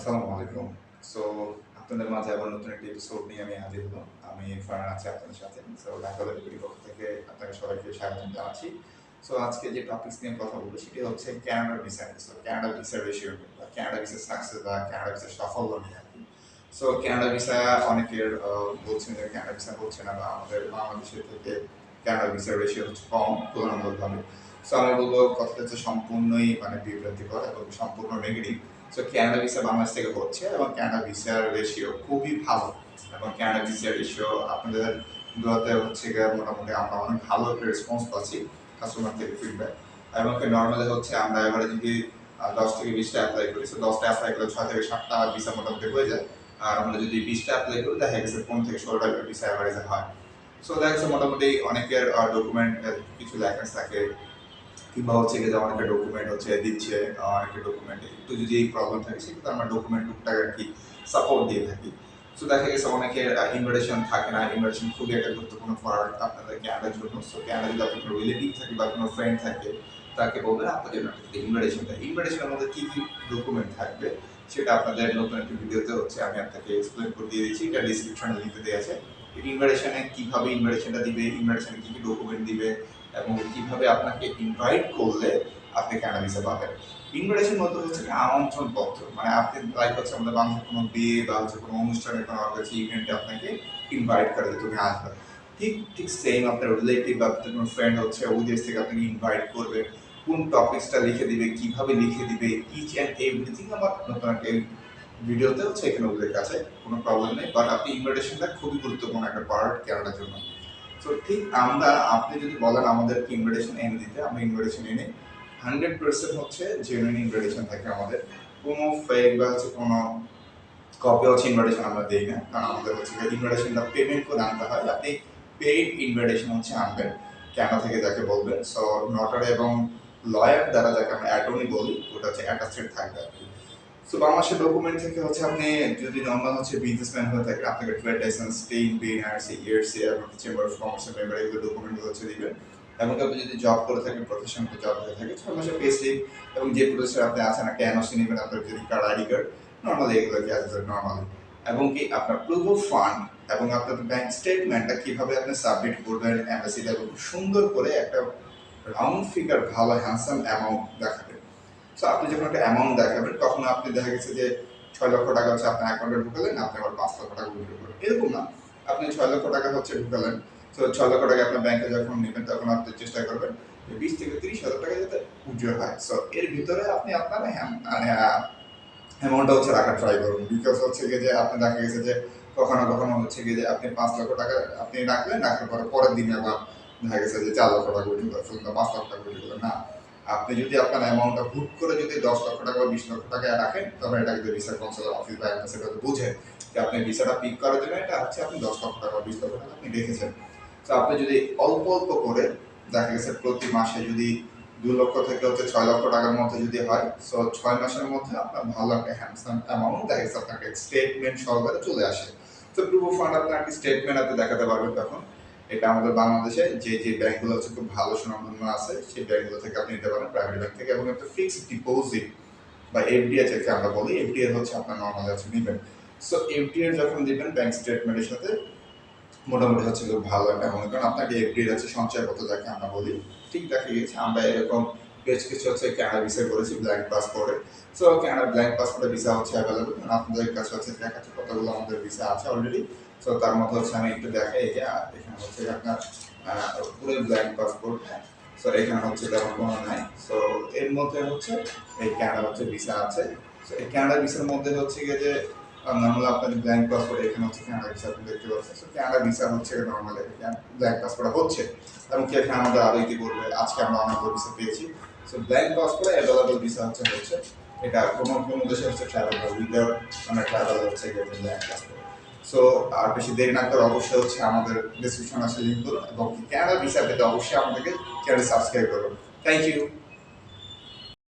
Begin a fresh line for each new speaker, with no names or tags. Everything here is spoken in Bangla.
আসসালামু আলাইকুম সো আপনাদের মাঝে আবার নতুন একটি এপিসোড নিয়ে আমি হাজির হলাম। আমি ফারান আছি, আপনাদের সাথে। সো ঢাকা পক্ষ থেকে আপনাকে সবাইকে স্বাগত জানাচ্ছি। সো আজকে যে টপিকস নিয়ে কথা বলব, সেটি হচ্ছে Canada visa so Canada visa ratio বা ক্যানাডা ভিসা সাকসেস বা ক্যানাডা ভিসা সাফল্য নিয়ে আর কি। সো ক্যানাডা ভিসা অনেকের বলছেন যে ক্যানাডা ভিসা হচ্ছে না বা আমাদের বাংলাদেশের থেকে ক্যানাডা ভিসা রেশিও হচ্ছে কম তুলনামূলকভাবে। সো আমি বলব কথাটা হচ্ছে সম্পূর্ণই মানে বিভ্রান্তিকর এবং সম্পূর্ণ negative so Canada visa Bangladesh থেকে হচ্ছে এবং ক্যানাডা ভিসার রেশিও খুবই ভালো। এবং ক্যানাডা ভিসার রেশিও আপনাদের দোয়াতে হচ্ছে গিয়ে মোটামুটি আমরা অনেক ভালো একটা রেসপন্স পাচ্ছি কাস্টমার থেকে ফিডব্যাক এবং নর্মালি হচ্ছে আমরা এবারে যদি দশ থেকে বিশটা অ্যাপ্লাই করি সো দশটা অ্যাপ্লাই করলে ছয় থেকে সাতটা ভিসা মোটামুটি হয়ে যায়। আর আমরা যদি বিশটা অ্যাপ্লাই করি, দেখা গেছে পনেরো থেকে ষোলোটা ভিসা অ্যাভারেজে হয়। সো দেখা গেছে মোটামুটি অনেকের ডকুমেন্ট কিছু ল্যাকেন্স থাকে। কিংবা হচ্ছে গিয়ে অনেকে ডকুমেন্ট হচ্ছে, দিচ্ছে অনেকে ডকুমেন্ট একটু যদি এই প্রবলেম থাকে, সেক্ষেত্রে আমরা ডকুমেন্ট টুকটাক আর কি সাপোর্ট দিয়ে থাকি। সো দেখা গেছে অনেকের ইনভিটেশন থাকে না। ইনভিটেশন খুবই একটা গুরুত্বপূর্ণ ফরওয়ার্ড আপনাদের ক্যানাডার জন্য। সো ক্যানাডা যদি আপনার রিলেটিভ থাকে বা কোনো ফ্রেন্ড থাকে, তাকে বলবেন আপনার জন্য একটা ইনভিটেশন দেয়। ইনভিটেশনের মধ্যে কী কী ডকুমেন্ট থাকবে, সেটা আপনাদের নতুন একটা ভিডিওতে হচ্ছে আমি আপনাকে এক্সপ্লেন করে দিয়ে দিচ্ছি। এটা ডিসক্রিপশনে লিখে দেওয়া আছে। ইনভিটেশনে কীভাবে ইনভিটেশনটা দিবে ইনভিটেশনে কী কী ডকুমেন্ট দিবে এবং কীভাবে আপনাকে ইনভাইট করলে আপনি ক্যানাডা ভিসা পাবেন। ইনভিটেশন মধ্যে হচ্ছে কি আমন্ত্রণ পত্র মানে আপনি লাইক হচ্ছে আমাদের বাংলাদেশের কোনো বিয়ে বা হচ্ছে কোনো অনুষ্ঠানে কোনো হচ্ছে ইভেন্টে আপনাকে ইনভাইট করে তুমি আসবে। ঠিক ঠিক সেম আপনার রিলেটিভ বা আপনার কোনো ফ্রেন্ড হচ্ছে, ওই দেশ থেকে আপনাকে ইনভাইট করবে। কোন টপিকসটা লিখে দিবে, কীভাবে লিখে দিবে ইচ অ্যান্ড এভরিথিং আমার নতুন একটা ভিডিওতে হচ্ছে এখানে ওদের কাছে কোনো প্রবলেম নেই। বাট আপনি ইনভিটেশনটা খুবই গুরুত্বপূর্ণ একটা পার্ট কেনার জন্য। তো ঠিক আমরা, আপনি যদি বলেন আমাদেরকে ইনভিটেশন এনে দিতে, আমরা ইনভিটেশন এনে হান্ড্রেড পার্সেন্ট হচ্ছে জেনুইন ইনভিটেশন থাকে আমাদের। কোনো ফেক বা হচ্ছে কোনো কপি হচ্ছে ইনভিটেশন আমরা দিই না, কারণ আমাদের হচ্ছে ইনভিটেশনটা পেমেন্ট করে আনতে হয়। আপনি পেইড ইনভিটেশন হচ্ছে আনবেন, কেন থেকে যাকে বলবেন। সো নটার এবং লয়ার দ্বারা যাকে আমরা অ্যাটর্নি বলি, ওটা হচ্ছে অ্যাটাস্টেড থাকবে আর কি। সো বাংলাদেশের ডকুমেন্ট থেকে হচ্ছে আপনি যদি নর্মাল হচ্ছে বিজনেসম্যান হয়ে থাকেন, আপনাকে trade licence TIN BIN IRC ERC এবং চেম্বার অফ কমার্সের মেম্বার এগুলো ডকুমেন্টগুলো হচ্ছে দিবেন। এবং আপনি যদি জব করে থাকেন প্রফেশনাল জব হয়ে থাকে ছয় মাসের পে স্লিপ এবং যে প্রতিষ্ঠানে আপনি আছেন, একটা এনওসি নেবেন, আপনার যদি কার্ড আইডি কার্ড নর্মালি এগুলো কি আছে? নর্মালি এবং কি আপনার প্রুফ অফ ফান্ড এবং আপনার ব্যাংক স্টেটমেন্টটা কীভাবে আপনি সাবমিট করবেন এমবাসিতে এবং সুন্দর করে একটা রাউন্ড ফিগার ভালো হ্যান্ডসাম অ্যামাউন্ট দেখাবেন। সো আপনি যখন একটা অ্যামাউন্ট দেখাবেন, তখন আপনি দেখা গেছে যে ছয় লক্ষ টাকা হচ্ছে আপনার অ্যাকাউন্টে ঢুকালেন, আপনি আবার পাঁচ লক্ষ টাকা উইথড্র করবেন এরকম না। আপনি ছয় লক্ষ টাকা হচ্ছে ঢুকালেন, তো ছয় লক্ষ টাকা আপনার ব্যাংকে যখন নেবেন, তখন আপনি চেষ্টা করবেন যে বিশ থেকে তিরিশ হাজার টাকা যাতে উইথড্র হয়। সো এর ভিতরে আপনি আপনার অ্যামাউন্টটা হচ্ছে রাখার ট্রাই করুন। বিকজ হচ্ছে গিয়ে যে আপনি দেখা গেছে যে কখনো কখনো হচ্ছে গিয়ে যে আপনি পাঁচ লক্ষ টাকা আপনি রাখলেন, রাখার পরে পরের দিনে আবার দেখা গেছে যে চার লক্ষ টাকা উঠে ফেলতে পাঁচ লক্ষ টাকা উঠে না আপনি যদি আপনার অ্যামাউন্টটা হুট করে যদি দশ লক্ষ টাকা বা বিশ লক্ষ টাকা রাখেন তবে এটা কিন্তু ভিসা কাউন্সিলর অফিস বা অ্যাম্বাসেডর বুঝে যে আপনি ভিসাটা পিক করার জন্য এটা হচ্ছে আপনি দশ লক্ষ টাকা বা বিশ লক্ষ টাকা আপনি রেখেছেন। তো আপনি যদি অল্প অল্প করে, দেখা গেছে প্রতি মাসে যদি দু লক্ষ থেকে হচ্ছে ছয় লক্ষ টাকার মধ্যে যদি হয় সো ছয় মাসের মধ্যে আপনার ভালো একটা হ্যান্ডসাম অ্যামাউন্ট দেখা গেছে আপনার স্টেটমেন্ট সহকারে চলে আসে। তো প্রুফ অফ ফান্ড আপনার একটি স্টেটমেন্ট আপনি দেখাতে পারবেন তখন? এটা আমাদের বাংলাদেশে যে যে ব্যাংকগুলো হচ্ছে খুব ভালো সুনামধন্য আছে, সেই ব্যাংকগুলো থেকে আপনি নিতে পারেন প্রাইভেট ব্যাংক থেকে এবং একটা ফিক্সড ডিপোজিট বা এফডিআই যেটাকে আমরা বলি এফডিআই হচ্ছে আপনার নর্মাল হচ্ছে নেবেন সো এফডিআই যখন দিবেন ব্যাংক স্টেটমেন্টের সাথে, মোটামুটি হচ্ছে খুব ভালো একটা মনে করেন আপনাকে এফডিআই হচ্ছে সঞ্চয়পত্র যাকে আমরা বলি, ঠিক দেখা গেছে আমরা এরকম বেশ কিছু হচ্ছে ক্যানাডা ভিসা করেছি ব্ল্যাঙ্ক পাসপোর্টে সো ক্যানাডা ব্ল্যাঙ্ক পাসপোর্টে ভিসা হচ্ছে অ্যাভেলেবল আপনাদের কাছে হচ্ছে দেখাচ্ছে কতগুলো আমাদের ভিসা আছে অলরেডি সো তার মধ্যে হচ্ছে আমি একটু দেখাই যে এখানে হচ্ছে আপনার পুরো ব্ল্যাঙ্ক পাসপোর্ট সো এখানে হচ্ছে তেমন কোনো নাই। সো এর মধ্যে হচ্ছে, এই ক্যানাডা হচ্ছে ভিসা আছে। সো এই ক্যানাডা ভিসার মধ্যে হচ্ছে গিয়ে যে নর্মাল আপনাদের ব্ল্যাঙ্ক পাসপোর্ট এখানে হচ্ছে ক্যানাডা ভিসা আপনি দেখতে পাচ্ছেন। সো ক্যানাডা ভিসা হচ্ছে নর্মাল ব্ল্যাঙ্ক পাসপোর্ট হচ্ছে। এবং কি এখানে আমাদের আরও ইতিপূর্বে আজকে আমরা অনেকগুলো ভিসা পেয়েছি। সো ব্ল্যাঙ্ক পাসপোর্টে অ্যাভেলেবল ভিসা হচ্ছে হচ্ছে, এটা কোনো কোনো দেশে হচ্ছে ট্রাভেল উইদাউট মানে ট্রাভেল হচ্ছে ব্ল্যাঙ্ক পাসপোর্ট সো আর বেশি দেরি না করে অবশ্যই হচ্ছে আমাদের ডিসক্রিপশন আছে লিঙ্ক করুন এবং ক্যানাডা ভিসা পেতে অবশ্যই আমাদেরকে চ্যানেল সাবস্ক্রাইব করুন। Thank you